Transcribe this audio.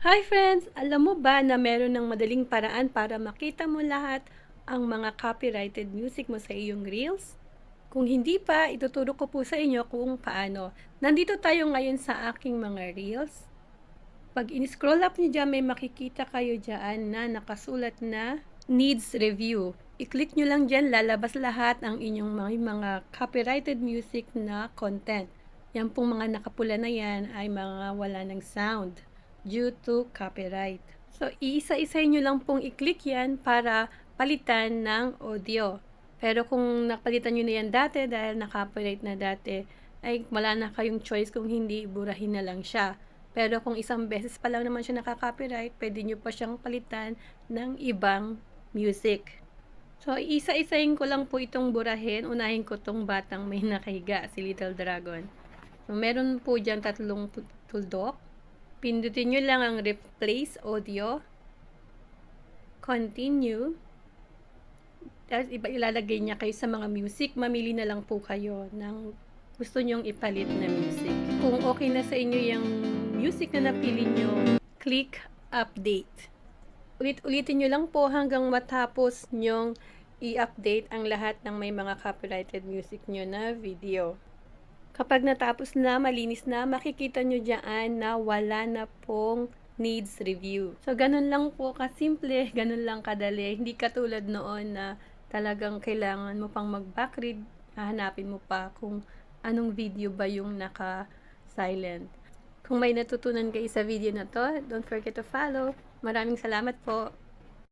Hi friends! Alam mo ba na meron ng madaling paraan para makita mo lahat ang mga copyrighted music mo sa iyong reels? Kung hindi pa, ituturo ko po sa inyo kung paano. Nandito tayo ngayon sa aking mga reels. Pag in-scroll up niyo dyan, may makikita kayo dyan na nakasulat na needs review. I-click nyo lang dyan, lalabas lahat ang inyong mga, mga copyrighted music na content. Yan pong mga nakapula na yan ay mga wala ng sound due to copyright. So, iisa-isay nyo lang pong i-click yan para palitan ng audio. Pero kung napalitan nyo na yan dati dahil na-copyright na dati, ay wala na kayong choice kung hindi, burahin na lang siya. Pero kung isang beses pa lang naman siya nakaka-copyright, pwede nyo pa siyang palitan ng ibang music. So, isa-isayin ko lang po itong burahin. Unahin ko tong batang may nakahiga, si Little Dragon. So, meron po dyan tatlong tuldok. Pindutin nyo lang ang replace audio. Continue. Tapos iba ilalagay niya kayo sa mga music. Mamili na lang po kayo ng gusto nyong ipalit na music. Kung okay na sa inyo yung music na napili nyo, click update. Ulit-ulitin nyo lang po hanggang matapos nyong i-update ang lahat ng may mga copyrighted music nyo na video. Kapag natapos na, malinis na, makikita nyo dyan na wala na pong needs review. So, ganun lang po kasimple, ganun lang kadali. Hindi katulad noon na talagang kailangan mo pang mag-backread, hahanapin mo pa kung anong video ba yung naka-silent. Kung may natutunan kayo sa video na to, don't forget to follow. Maraming salamat po.